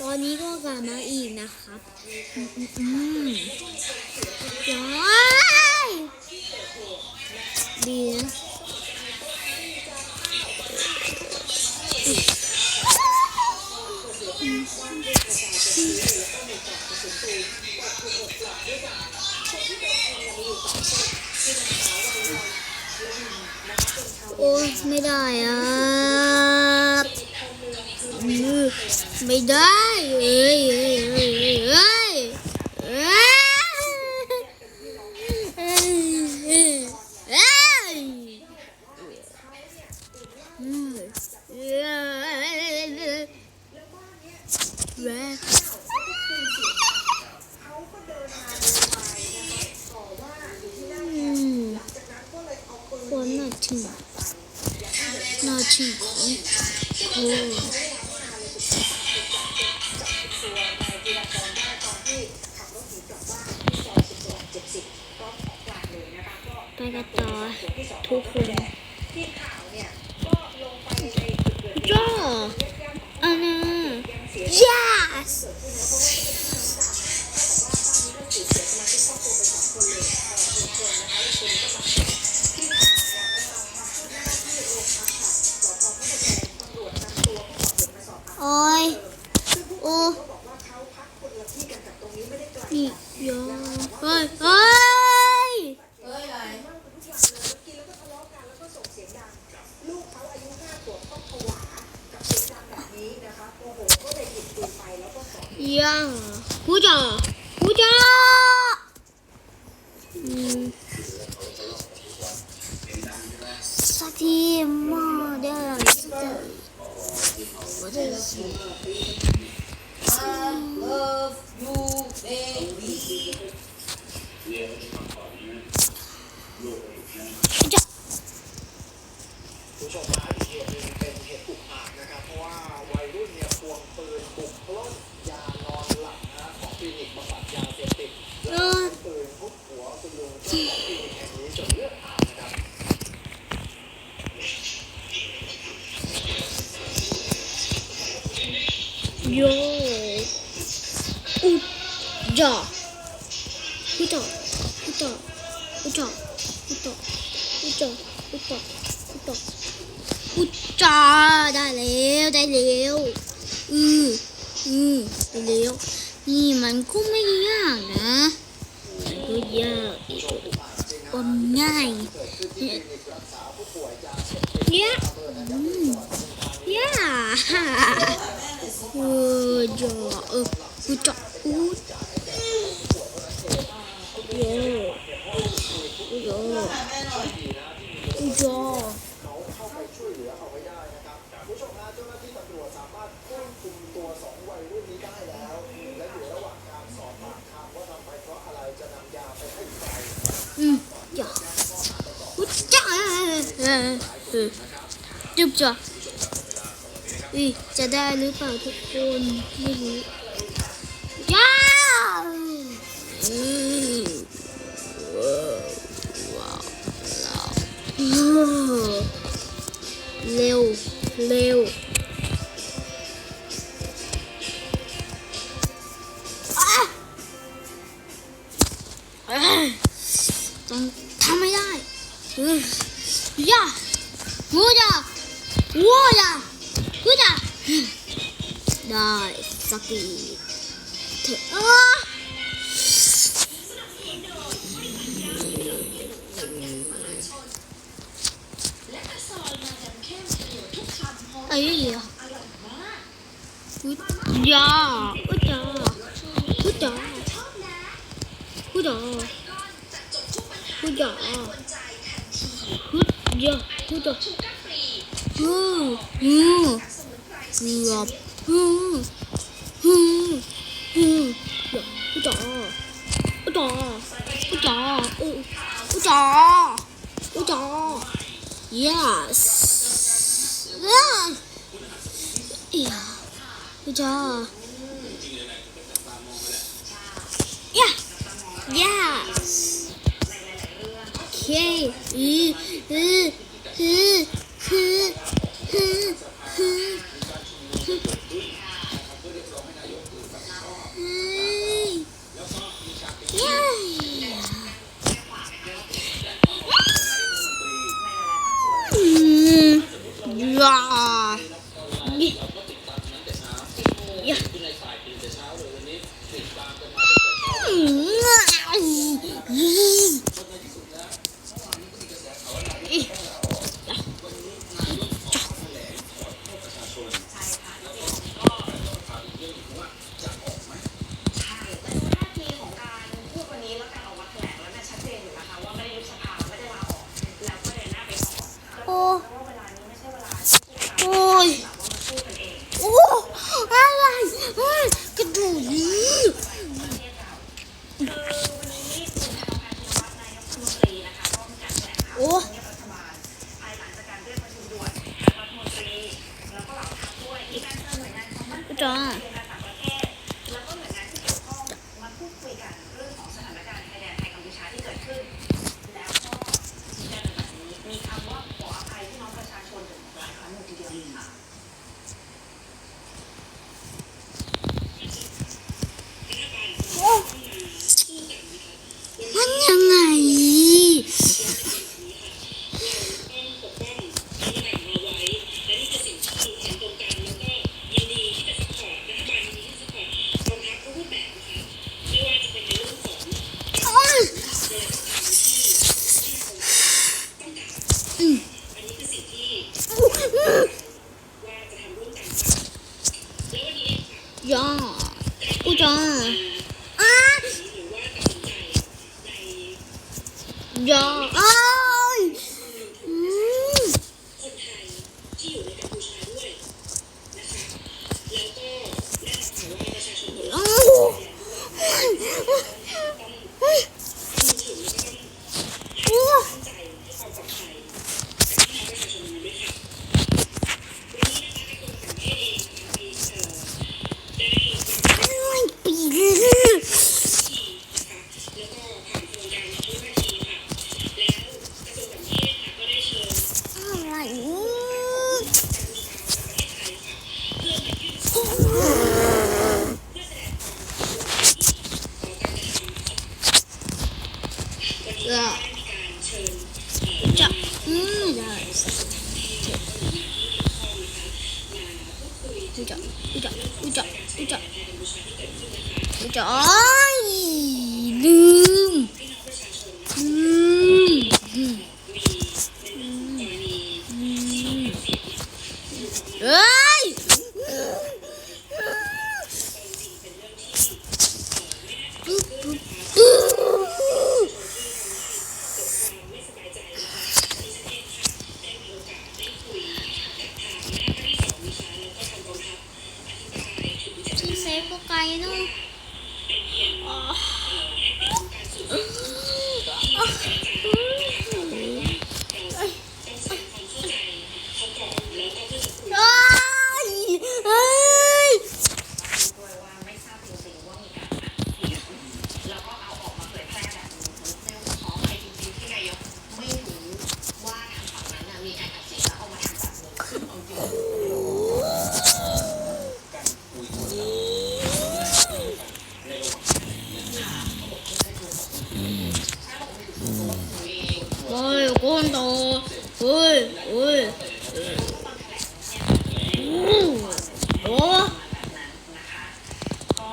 ตอนนี้ก็กลับมาอีกนะครับอืมอืมอืมย้ายดีนะโอ้ไม่ได้อะ ไม่ได้เอ้ยเอ้ยเอ้ยเอ้ยเอ้ยเอ้ยเอ้ยเอ้ยอืมเอ้ยเอ้ยอืมคนน่าถึงน่าถึงโอ้ ไปกันต่อทุกคนจ้าอันนั้น yes โอ้ยโอ้อีกเยอะเฮ้ยเฮ้ย 期末六六零是这我 จ่าอุจ่าอุจ่าได้แล้วได้แล้วอืออือได้แล้วนี่มันก็ไม่ยากนะมันก็ยากอีกก็ง่ายเนี่ยเนี่ยอืม Yeah. เออจ่อเออกูจ่ออูดโยโยโย เขาเข้าไปช่วยเหลือเอาไว้ได้นะครับผู้ชมฮะเจ้าหน้าที่ตำรวจสามารถควบคุมตัวสองวัยรุ่นนี้ได้แล้ว และอยู่ระหว่างการสอบปากคำว่าทำไปเพราะอะไรจะนำยาไปให้ใคร อืมจ่อกูจ่อเออเออ จุบจ่ออีจะได้หรือเปล่าทุกคนไม่รู้ย้าวว้าวเร็ว เร็วต้องทำไม่ได้เอ้ยย่า ว้าวจ้ะว้าวจ้ะได้สักทีเถอะเอ้ยอุ้ยจ้าอุ้ยจ้าอุ้ยจ้าอุ้ยจ้าอุ้ยจ้าอุ้ยจ้าอุ้จ้า ฮึฮึเกือบฮึฮึอฮืออุจออุจออุจออุจออุจอ yes อุจอ yeah yeah โอเคอืออือคื inuman.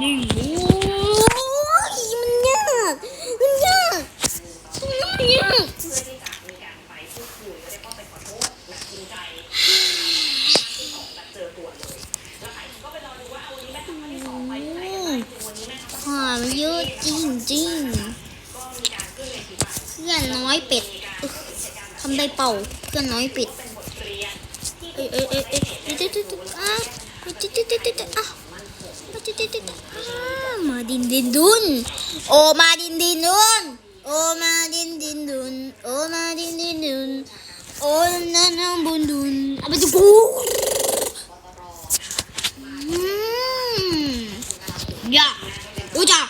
นี่โอ้ยมันยากมันยากมันยากข่ามันเยอะจริงจริงเพื่อนน้อยเป็ดทำได้เป่าเพื่อนน้อยเป็ดเอ้ยเอ้ยเอ้ยเอ้ยเอ้ยเอ้ยเอ้ยเอ้ยอะเอ้ยเอ้ยเอ้ยเอ้ยเอ้ยอะเอ้ยเอ้ยเอ้ยเอ้ยอะมาดินดินดุนโอมาดินดินดุนโอมาดินดินดุนโอมาดินดินดุนโอนั่นนั่นบุญดุนเอาไปจุกูอืมอย่าอุ 오마딘딘 아, 눈. 어, 오마딘딘 눈. 어, 오마딘딘 눈. 어, 오마딘딘 눈. 오나는 분눈. 아버지 고. 음. 야, 오자,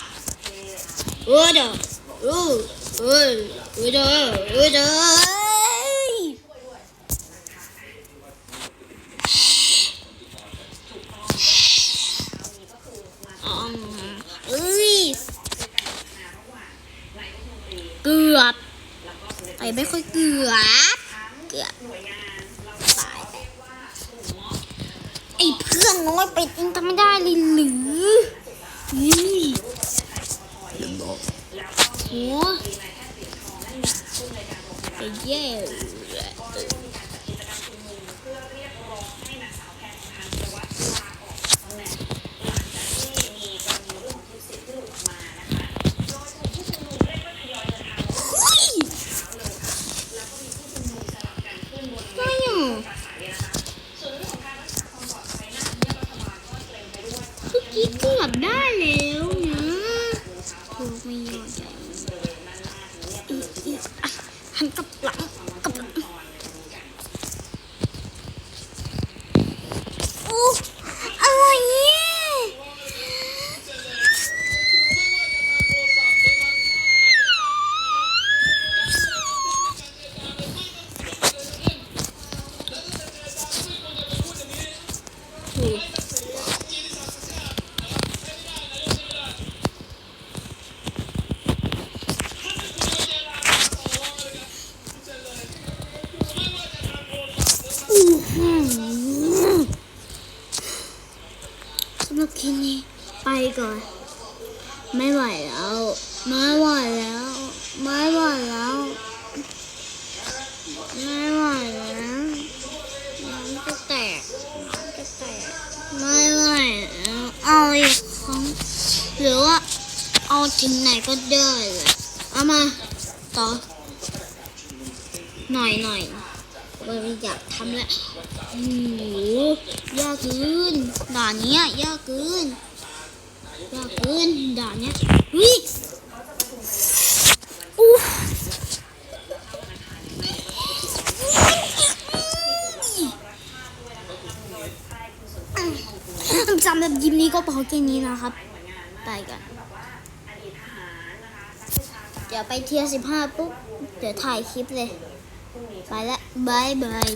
오자, 오, 오, 오자, 오자. น้อยไปจริงทำไม่ได้เลยหรือนี่โหไปเย่ สำหรับคลิปนี้ไปก่อน ไม่ไหวแล้ว ไม่ไหวแล้ว ไม่ไหวแล้ว ไม่ไหวแล้วน้องจะแตกน้องจะแตก ไม่ไหวแล้วเอาอีกครั้งหรือว่าเอาถึงไหนก็ได้เลยเอามาต่อหน่อยหน่อย ไม่อยากทำแล้วโอ้โหยากเกินด่านเนี้ยยากเกินยากเกินด่านเนี้ยวิอู้จำแบบยิมนี้ก็พอแค่นี้นะครับ ไปกันเดี๋ยวไปเทียร์สิบห้าปุ๊บ เดี๋ยวถ่ายคลิปเลย ไปละบายบาย